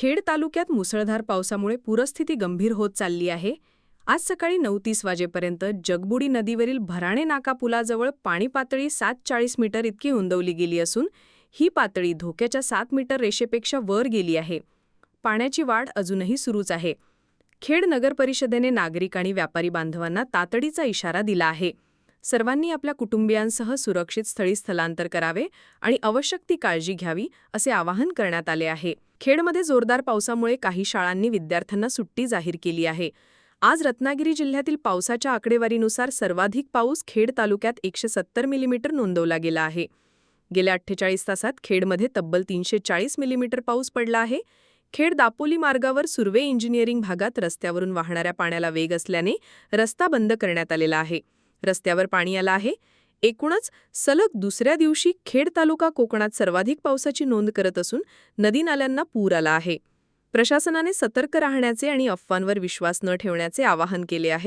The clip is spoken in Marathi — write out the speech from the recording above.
खेड तालुक्यात मुसळधार पावसामुळे पूरस्थिती गंभीर होत चालली आहे. आज सकाळी नऊ तीस वाजेपर्यंत जगबुडी नदीवरील भराणे नाका पुलाजवळ पाणी पातळी सात चाळीस मीटर इतकी उंदवली गेली असून ही पातळी धोक्याच्या सात मीटर रेषेपेक्षा वर गेली आहे. पाण्याची वाढ अजूनही सुरूच आहे. खेड नगर परिषदेने नागरिक आणि व्यापारी बांधवांना तातडीचा इशारा दिला आहे. सर्वांनी आपल्या कुटुंबियांसह सुरक्षित स्थळी स्थलांतर करावे आणि आवश्यक ती काळजी घ्यावी असे आवाहन करण्यात आले आहे. खेडमध्ये जोरदार पावसामुळे काही शाळांनी विद्यार्थ्यांना सुट्टी जाहीर केली आहे. आज रत्नागिरी जिल्ह्यातील पावसाच्या आकडेवारीनुसार सर्वाधिक पाऊस खेड तालुक्यात एकशे सत्तर मिलीमीटर नोंदवला गेला आहे. गेल्या अठ्ठेचाळीस तासात खेडमध्ये तब्बल तीनशे चाळीस मिलीमीटर पाऊस पडला आहे. खेड दापोली मार्गावर सुर्वे इंजिनिअरिंग भागात रस्त्यावरून वाहणाऱ्या पाण्याला वेग असल्याने रस्ता बंद करण्यात आलेला आहे. रस्त्यावर पाणी आलं आहे. एकूणच सलग दुसऱ्या दिवशी खेड तालुका कोकणात सर्वाधिक पावसाची नोंद करत असून नदी नाल्यांना पूर आला आहे. प्रशासनाने सतर्क राहण्याचे आणि अफवांवर विश्वास न ठेवण्याचे आवाहन केले आहे.